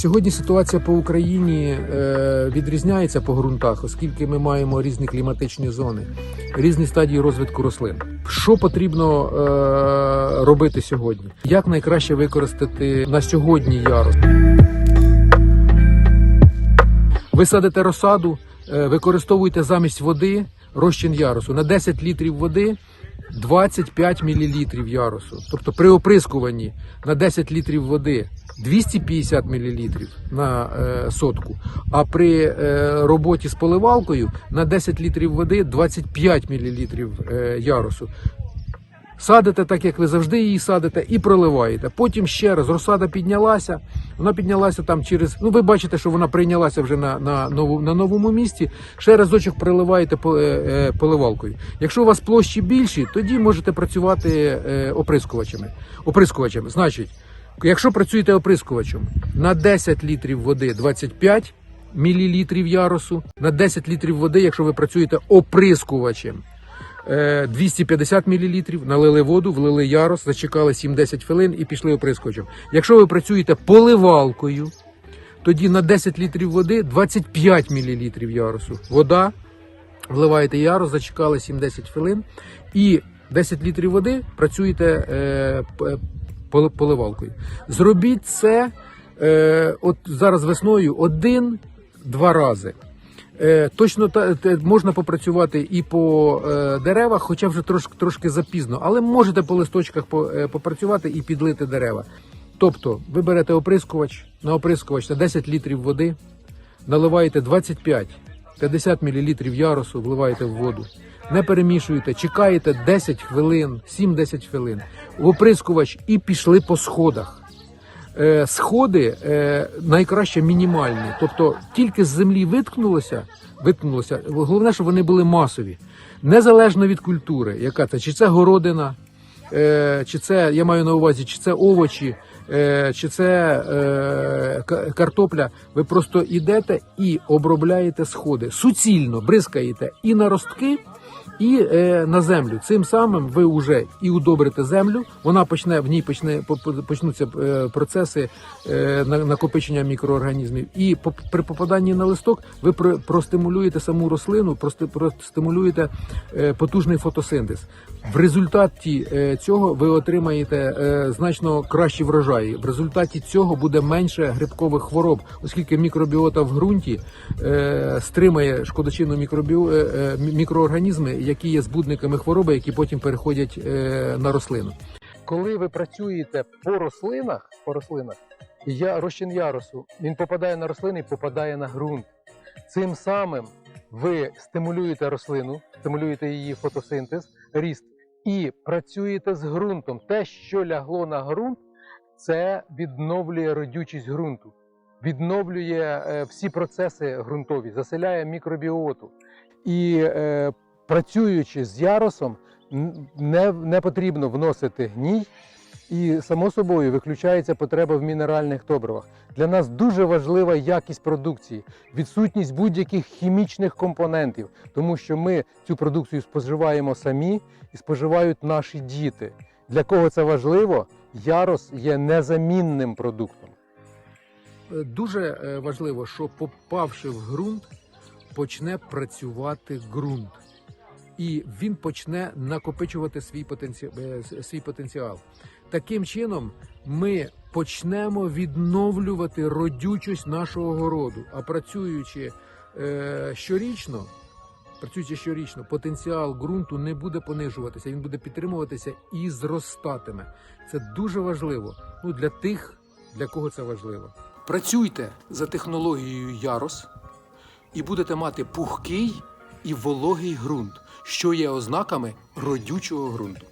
Сьогодні ситуація по Україні е, відрізняється по ґрунтах, оскільки ми маємо різні кліматичні зони, різні стадії розвитку рослин. Що потрібно е, робити сьогодні? Як найкраще використати на сьогодні ярус? Ви садите розсаду, е, використовуєте замість води розчин ярусу на 10 літрів води. 25 мл ярусу. Тобто при оприскуванні на 10 літрів води 250 мл на е, сотку, а при е, роботі з поливалкою на 10 літрів води 25 мл е, ярусу. Садите так, як ви завжди її садите, і проливаєте. Потім ще раз розсада піднялася. Вона піднялася там через. Ну, ви бачите, що вона прийнялася вже на, на, нову, на новому місці. Ще разочок приливаєте е, е, поливалкою. Якщо у вас площі більші, тоді можете працювати е, оприскувачами. оприскувачами. Значить, якщо працюєте оприскувачем на 10 літрів води 25 мілілітрів ярусу, на 10 літрів води, якщо ви працюєте оприскувачем. Е, 250 мл, налили воду, влили ярус, зачекали 7-10 хвилин і пішли оприскувачем. Якщо ви працюєте поливалкою, тоді на 10 літрів води 25 мл ярусу. Вода, вливаєте ярус, зачекали 7-10 хвилин і 10 літрів води працюєте е, поливалкою. Зробіть це е, от зараз весною один-два рази. Е, точно можна попрацювати і по е, деревах, хоча вже трошки, трошки запізно, але можете по листочках е, попрацювати і підлити дерева. Тобто, ви берете оприскувач, на оприскувач на 10 літрів води, наливаєте 25-50 мл ярусу, вливаєте в воду. Не перемішуєте, чекаєте 10 хвилин, 7-10 хвилин. В оприскувач і пішли по сходах. Е, сходи е, найкраще мінімальні. Тобто тільки з землі виткнулося, виткнулося. Головне, щоб вони були масові. Незалежно від культури, яка це, чи це городина, е, чи це, я маю на увазі, чи це овочі, чи це картопля. Ви просто йдете і обробляєте сходи. Суцільно бризкаєте і на ростки, і е, на землю. Цим самим ви вже і удобрите землю. Вона почне в ній почне по- по- почнуться е, процеси е, на- накопичення мікроорганізмів. І по, при попаданні на листок ви про, простимулюєте саму рослину, прости, простимулюєте е, потужний фотосинтез. В результаті е, цього ви отримаєте е, значно кращі врожаї. В результаті цього буде менше грибкових хвороб, оскільки мікробіота в ґрунті е, стримає шкодочинну мікробіо, е, е, мікроорганізми, які є збудниками хвороби, які потім переходять е, на рослину. Коли ви працюєте по рослинах, по рослинах, я розчин ярусу він попадає на рослини, і попадає на ґрунт. Цим самим ви стимулюєте рослину, стимулюєте її фотосинтез, ріст і працюєте з ґрунтом. Те, що лягло на ґрунт, це відновлює родючість ґрунту, відновлює е, всі процеси ґрунтові, заселяє мікробіоту. І е, працюючи з ярусом, не, не потрібно вносити гній, і само собою виключається потреба в мінеральних добривах. Для нас дуже важлива якість продукції, відсутність будь-яких хімічних компонентів, тому що ми цю продукцію споживаємо самі і споживають наші діти. Для кого це важливо? Ярос є незамінним продуктом. Дуже е, важливо, що попавши в ґрунт, почне працювати ґрунт. І він почне накопичувати свій потенціал, свій потенціал. Таким чином, ми почнемо відновлювати родючість нашого городу. А працюючи е, щорічно, працюючи щорічно, потенціал ґрунту не буде понижуватися, він буде підтримуватися і зростатиме. Це дуже важливо. Ну для тих, для кого це важливо. Працюйте за технологією Ярос і будете мати пухкий і вологий ґрунт, що є ознаками родючого ґрунту.